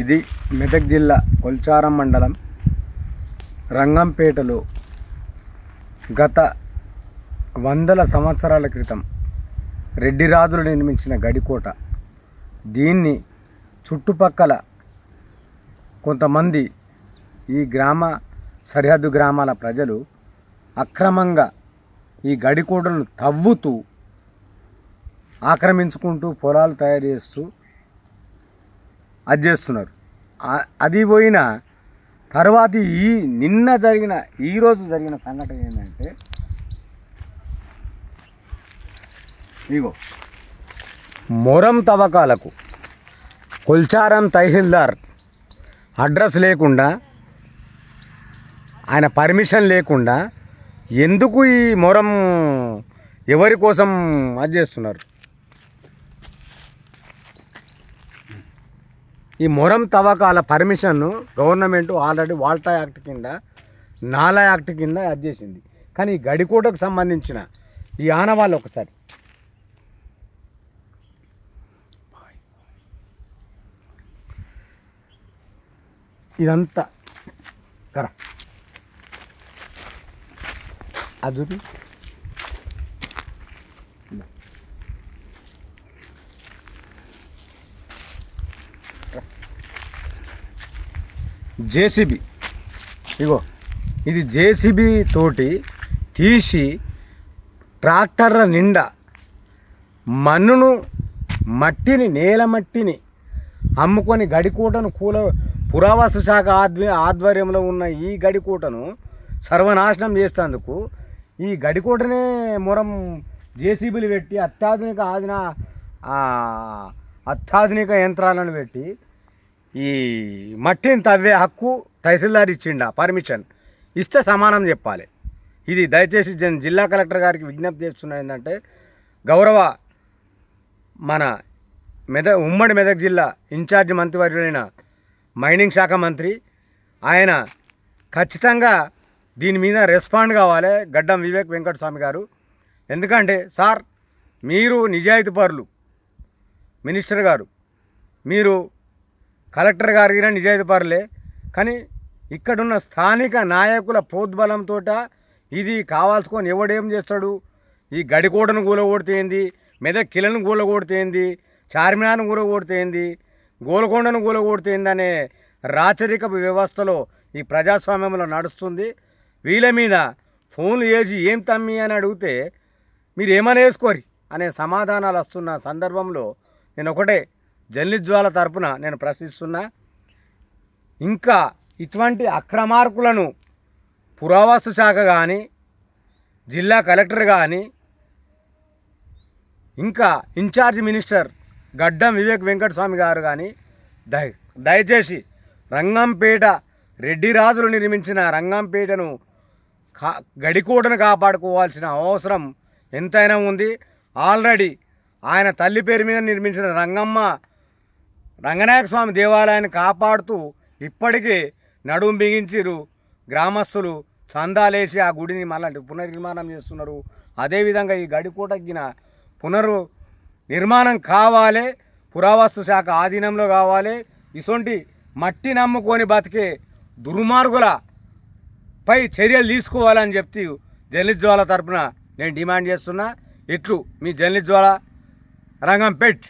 ఇది మెదక్ జిల్లా కొల్చారం మండలం రంగంపేటలో గత వందల సంవత్సరాల క్రితం రెడ్డిరాజులు నిర్మించిన గడికోట. దీన్ని చుట్టుపక్కల కొంతమంది ఈ గ్రామ సరిహద్దు గ్రామాల ప్రజలు అక్రమంగా ఈ గడికోటను తవ్వుతూ ఆక్రమించుకుంటూ పొలాలు తయారు చేస్తూ అది చేస్తున్నారు. అది పోయిన తర్వాత ఈ నిన్న జరిగిన ఈరోజు జరిగిన సంఘటన ఏంటంటే ఇగో మొరం తవ్వకాలకు కొల్చారం తహసీల్దార్ అడ్రస్ లేకుండా ఆయన పర్మిషన్ లేకుండా ఎందుకు ఈ మొరం ఎవరి కోసం అది చేస్తున్నారు? ఈ మొరం తవ్వకాల పర్మిషన్ను గవర్నమెంట్ ఆల్రెడీ వాల్టా యాక్ట్ కింద నాలా యాక్ట్ కింద యాడ్ చేసింది. కానీ ఈ గడికోటకు సంబంధించిన ఈ ఆనవాళ్ళు ఒకసారి. ఇదంతా. కరా. అది జేసీబీ. ఇగో ఇది జేసీబీ తోటి తీసి ట్రాక్టర్ల నిండా మన్నును మట్టిని నేల మట్టిని అమ్ముకొని గడికూటను కూల పురావస్తు శాఖ ఆధ్వ ఆధ్వర్యంలో ఉన్న ఈ గడికూటను సర్వనాశనం చేసేందుకు ఈ గడికోటనే మొరం జేసీబీలు పెట్టి అత్యాధునిక ఆదిన అత్యాధునిక యంత్రాలను పెట్టి ఈ మట్టిని తవ్వే హక్కు తహసీల్దార్ ఇచ్చిండ? పర్మిషన్ ఇస్తే సమానం చెప్పాలి. ఇది దయచేసి జన్- జిల్లా కలెక్టర్ గారికి విజ్ఞప్తి చేస్తున్నా ఏంటంటే గౌరవ మన మెదక్ ఉమ్మడి మెదక్ జిల్లా ఇన్ఛార్జ్ మంత్రివర్యులైన మైనింగ్ శాఖ మంత్రి ఆయన ఖచ్చితంగా దీని మీద రెస్పాండ్ కావాలి గడ్డం వివేక్ వెంకటస్వామి గారు. ఎందుకంటే సార్ మీరు నిజాయితీ పరులు. మినిస్టర్ గారు మీరు కలెక్టర్ గారికి నిజాయితీపరులే. కానీ ఇక్కడున్న స్థానిక నాయకుల పోద్బలంతో ఇది కావాల్సుకొని ఎవడేం చేస్తాడు? ఈ గడికోటను కూలగొడితేంది మెదక్ కిలను కూలగొడితేంది చార్మినార్ను కూలగొడితేంది గోల్కొండను కూలగొడితేంది అనే రాచరిక వ్యవస్థలో ఈ ప్రజాస్వామ్యంలో నడుస్తుంది. వీళ్ళ మీద ఫోన్లు చేసి ఏం తమ్మి అని అడిగితే మీరు ఏమని వేసుకోరి అనే సమాధానాలు వస్తున్న సందర్భంలో నేను ఒకటే జల్లిజ్వాల తరపున నేను ప్రశ్నిస్తున్నా ఇంకా ఇటువంటి అక్రమార్కులను పురావస్తు శాఖ కానీ జిల్లా కలెక్టర్ కానీ ఇంకా ఇన్ఛార్జ్ మినిస్టర్ గడ్డం వివేక్ వెంకటస్వామి గారు కానీ దయ దయచేసి రంగంపేట రెడ్డి రాజులు నిర్మించిన రంగంపేటను కా గడికోటను కాపాడుకోవాల్సిన అవసరం ఎంతైనా ఉంది. ఆల్రెడీ ఆయన తల్లి పేరు మీద నిర్మించిన రంగమ్మ రంగనాయక స్వామి దేవాలయాన్ని కాపాడుతూ ఇప్పటికీ నడుం బిగించిరు గ్రామస్తులు. చందాలేసి ఆ గుడిని మళ్ళీ పునర్నిర్మాణం చేస్తున్నారు. అదేవిధంగా ఈ గడికోటగిన పునరు నిర్మాణం కావాలి పురావస్తు శాఖ ఆధీనంలో కావాలి ఇసొంటి మట్టి నమ్ముకొని బతికే దుర్మార్గుల పై చర్యలు తీసుకోవాలని చెప్తూ జర్నలిస్ట్ జ్వాల తరపున నేను డిమాండ్ చేస్తున్నా. ఇట్లు మీ జర్నలిస్ట్ జ్వాల రంగంపేట్.